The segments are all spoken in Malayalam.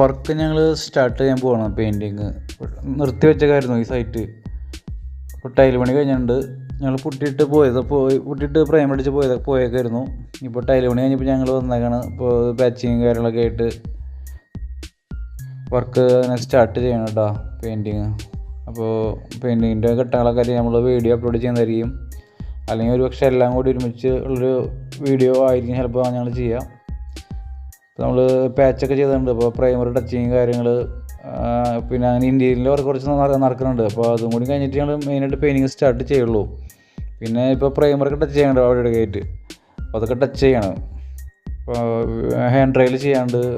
വർക്ക് ഞങ്ങൾ സ്റ്റാർട്ട് ചെയ്യാൻ പോവാണ്. പെയിന്റിങ് നിർത്തി വെച്ചേക്കായിരുന്നു ഈ സൈറ്റ് അപ്പോൾ ടൈൽ പണി കഴിഞ്ഞിട്ടുണ്ട്. ഞങ്ങൾ പുട്ടിയിട്ട് പോയത് പോയി പുട്ടിയിട്ട് പ്രേം അടിച്ച് പോയത് പോയേക്കായിരുന്നു. ഇപ്പോൾ ടൈൽ പണി കഴിഞ്ഞപ്പോൾ ഞങ്ങൾ വന്നേക്കാണ്. ഇപ്പോൾ പാച്ചിങ് കാര്യങ്ങളൊക്കെ ആയിട്ട് വർക്ക് അങ്ങനെ സ്റ്റാർട്ട് ചെയ്യണം കേട്ടോ പെയിന്റിങ് അപ്പോൾ പെയിന്റിങ്ങിന്റെ ഘട്ടങ്ങളൊക്കെ നമ്മൾ വീഡിയോ അപ്ലോഡ് ചെയ്യുന്നതായിരിക്കും. അല്ലെങ്കിൽ ഒരു പക്ഷേ എല്ലാം കൂടി ഒരുമിച്ച് ഉള്ളൊരു വീഡിയോ ആയിരിക്കും ചിലപ്പോൾ ഞങ്ങൾ ചെയ്യാം. ഇപ്പോൾ നമ്മൾ പാച്ചൊക്കെ ചെയ്തിട്ടുണ്ട്. അപ്പോൾ പ്രൈമറി ടച്ചിങ് കാര്യങ്ങൾ പിന്നെ അങ്ങനെ ഇന്റീരിയലിൽ വർക്ക് കുറച്ച് നട- നടക്കുന്നുണ്ട്. അപ്പോൾ അതും കൂടി കഴിഞ്ഞിട്ട് ഞങ്ങൾ മെയിനായിട്ട് പെയിന്റിങ് സ്റ്റാർട്ട് ചെയ്യുള്ളൂ. പിന്നെ ഇപ്പോൾ പ്രൈമറൊക്കെ ടച്ച് ചെയ്യണ്ട അവിടെ ആയിട്ട് അപ്പോൾ അതൊക്കെ ടച്ച് ചെയ്യണം. ഇപ്പോൾ ഹാൻഡ് റൈൽ ചെയ്യാണ്ട്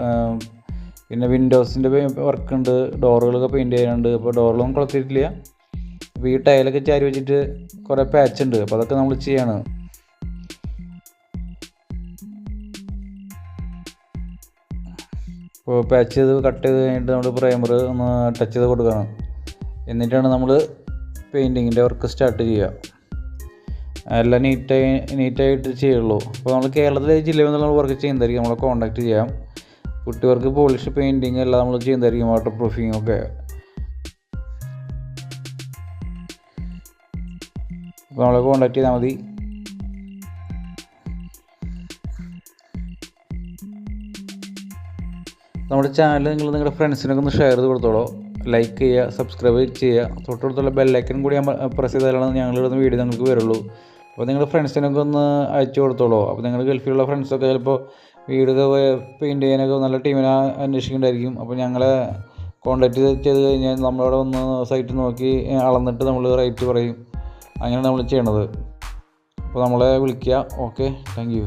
പിന്നെ വിൻഡോസിന്റെ വർക്ക് ഉണ്ട്. ഡോറുകളൊക്കെ പെയിന്റ് ചെയ്യാനുണ്ട്. അപ്പോൾ ഡോറിലൊന്നും കുളത്തിയിട്ടില്ല. അപ്പോൾ ഈ ടൈലൊക്കെ ചാരി വെച്ചിട്ട് കുറേ പാച്ച് ഉണ്ട്. അപ്പോൾ അതൊക്കെ നമ്മൾ ചെയ്യാണ്. ഇപ്പോൾ പാച്ച് ചെയ്ത് കട്ട് ചെയ്ത് കഴിഞ്ഞിട്ട് നമ്മൾ പ്രൈമർ ഒന്ന് ടച്ച് ചെയ്ത് കൊടുക്കണം. എന്നിട്ടാണ് നമ്മൾ പെയിന്റിങ്ങിന്റെ വർക്ക് സ്റ്റാർട്ട് ചെയ്യുക. എല്ലാം നീറ്റായി നീറ്റായിട്ട് ചെയ്യുള്ളൂ. അപ്പോൾ നമ്മൾ കേരളത്തിലെ ജില്ലയിൽ നിന്ന് നമ്മൾ വർക്ക് ചെയ്യുന്നതായിരിക്കും. നമ്മളെ കോൺടാക്ട് ചെയ്യാം. കുട്ടികൾക്ക് പോളിഷ് പെയിന്റിങ് എല്ലാം നമ്മൾ ചെയ്യുന്നതായിരിക്കും. വാട്ടർ പ്രൂഫിങ് ഒക്കെ. അപ്പോൾ നമ്മളെ കോൺടാക്ട് ചെയ്താൽ മതി. നമ്മുടെ ചാനൽ നിങ്ങൾ നിങ്ങളുടെ ഫ്രണ്ട്സിനൊക്കെ ഒന്ന് ഷെയർ ചെയ്ത് കൊടുത്തോളൂ. ലൈക്ക് ചെയ്യുക സബ്സ്ക്രൈബ് ചെയ്യുക. തൊട്ടടുത്തുള്ള ബെല്ലൈക്കൻ കൂടി പ്രസ് ചെയ്താലാണ് ഞങ്ങളിടുന്ന വീഡിയോ നിങ്ങൾക്ക് വരുള്ളൂ. അപ്പോൾ നിങ്ങളുടെ ഫ്രണ്ട്സിനൊക്കെ ഒന്ന് അയച്ചു കൊടുത്തോളൂ. അപ്പോൾ നിങ്ങൾ ഗൾഫിലുള്ള ഫ്രണ്ട്സൊക്കെ ചിലപ്പോൾ വീടൊക്കെ പെയിന്റ് ചെയ്യാനൊക്കെ നല്ല ടീമിനെ അന്വേഷിക്കേണ്ടായിരിക്കും അപ്പോൾ ഞങ്ങളെ കോൺടാക്ട് ചെയ്ത് കഴിഞ്ഞാൽ നമ്മളവിടെ ഒന്ന് സൈറ്റ് നോക്കി അളന്നിട്ട് നമ്മൾ റേറ്റ് പറയും. അങ്ങനെയാണ് നമ്മൾ ചെയ്യണത്. അപ്പോൾ നമ്മളെ വിളിക്കുക. Okay thank